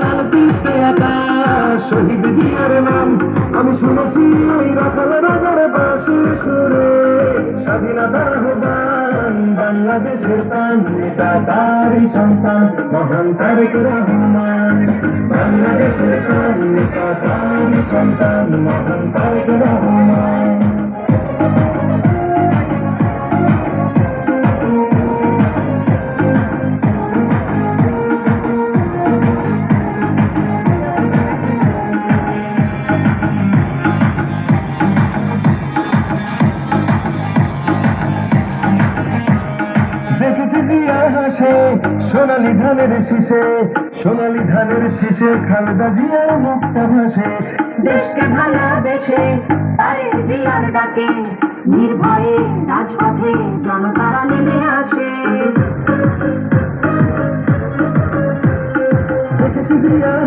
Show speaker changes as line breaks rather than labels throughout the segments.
লাল পিতে আকাশ শহীদ জিয়ার নাম। আমি শুনেছি ওই রাখাল রাজার বাসে সুরে। স্বাধীনতার আহ্বান বাংলাদেশের প্রাণ নেতা তারই সন্তান, মহান তারেক রহমান। বাংলাদেশের প্রাণ নেতা তারই সন্তান, মহান তারেক রহমান। হাসে সোনালি ধানের শীষে সোনালি ধানের শীষে খালেদা জিয়ার মুক্তা ভাসে।
দেশকে ভালোবেসে তারেক জিয়ার ডাকে নির্ভয়ে রাজপথে জনতারা নেমে আসে।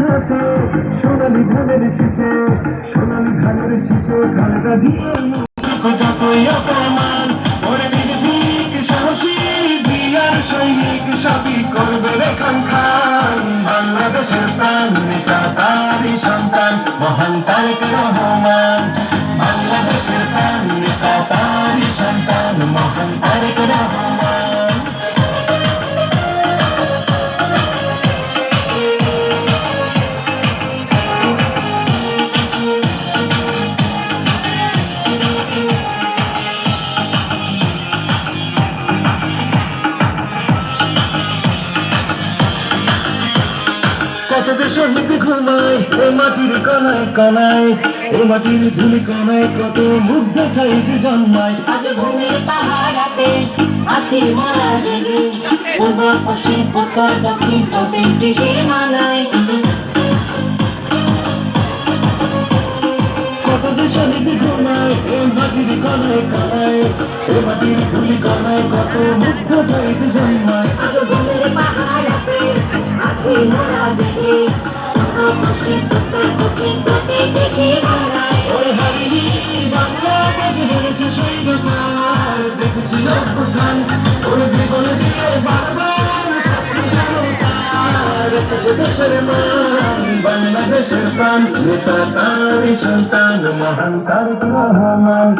হাসে সোনালি ধানের শীষে সোনালি ধানের শীষে খালেদা জিয়ার মুক্তা যতই অপমান নেতা তারই সন্তান মহান তারেক রহমান বাংলাদেশের প্রাণ। কত যে শহীদ ঘুমায় এ মাটির কনায় কনায় এ মাটির ধুলি কনায় কত মুগ্ধ সাইদ জন্মায়।
আজ ভূমির পাহাড়াতে আছি মারা জেগে পূর্ব পশ্চিম উত্তর দক্ষিণ প্রতিটি সীমানায়
কত যে শহীদ ঘুমায় এ মাটির কনায় কনায় এ মাটির ধুলি কনায় কত মুগ্ধ সাইদ জন্মায়। দেশের মান বাংলাদেশের প্রাণ নেতা তারি সন্তান মহান তারেক রহমান